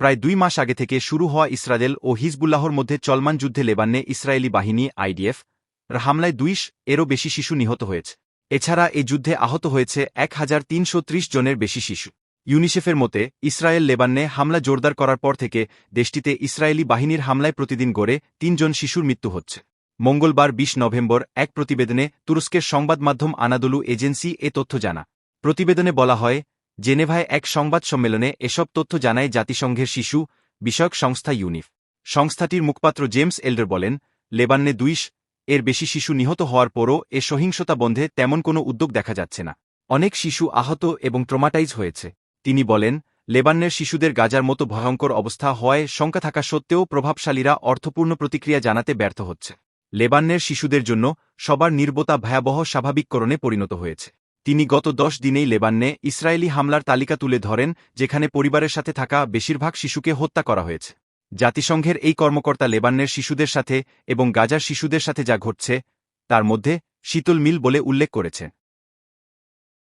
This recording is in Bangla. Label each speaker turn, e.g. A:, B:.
A: প্রায় দুই মাস আগে থেকে শুরু হওয়া ইসরায়েল ও হিজবুল্লাহর মধ্যে চলমান যুদ্ধে লেবাননে ইসরায়েলি বাহিনী, আইডিএফ হামলায় দুইশ এরও বেশি শিশু নিহত হয়েছে। এছাড়া এ যুদ্ধে আহত হয়েছে এক হাজার তিনশো ত্রিশ জনের বেশি শিশু। ইউনিসেফের মতে, ইসরায়েল লেবাননে হামলা জোরদার করার পর থেকে দেশটিতে ইসরায়েলি বাহিনীর হামলায় প্রতিদিন গড়ে তিনজন শিশুর মৃত্যু হচ্ছে। মঙ্গলবার ২০ নভেম্বর এক প্রতিবেদনে তুরস্কের সংবাদ মাধ্যম আনাদুলু এজেন্সি এ তথ্য জানা। প্রতিবেদনে বলা হয় জেনেভায় এক সংবাদ সম্মেলনে এসব তথ্য জানায় জাতিসংঘের শিশু বিষয়ক সংস্থা ইউনিফ। সংস্থাটির মুখপাত্র জেমস এল্ডার বলেন, লেবাননে দুইশ এর বেশি শিশু নিহত হওয়ার পরও এ সহিংসতা বন্ধে তেমন কোনো উদ্যোগ দেখা যাচ্ছে না। অনেক শিশু আহত এবং ট্রমাটাইজ হয়েছে। তিনি বলেন, লেবাননের শিশুদের গাজার মতো ভয়ঙ্কর অবস্থা হওয়ায় শঙ্কা থাকা সত্ত্বেও প্রভাবশালীরা অর্থপূর্ণ প্রতিক্রিয়া জানাতে ব্যর্থ হচ্ছে। লেবাননের শিশুদের জন্য সবার নির্বতা ভয়াবহ স্বাভাবিককরণে পরিণত হয়েছে। তিনি গত দশ দিনেই লেবাননে ইসরায়েলি হামলার তালিকা তুলে ধরেন, যেখানে পরিবারের সাথে থাকা বেশিরভাগ শিশুকে হত্যা করা হয়েছে। জাতিসংঘের এই কর্মকর্তা লেবাননের শিশুদের সাথে এবং গাজার শিশুদের সাথে যা ঘটছে, তার মধ্যে শীতল মিল বলে উল্লেখ করেছে।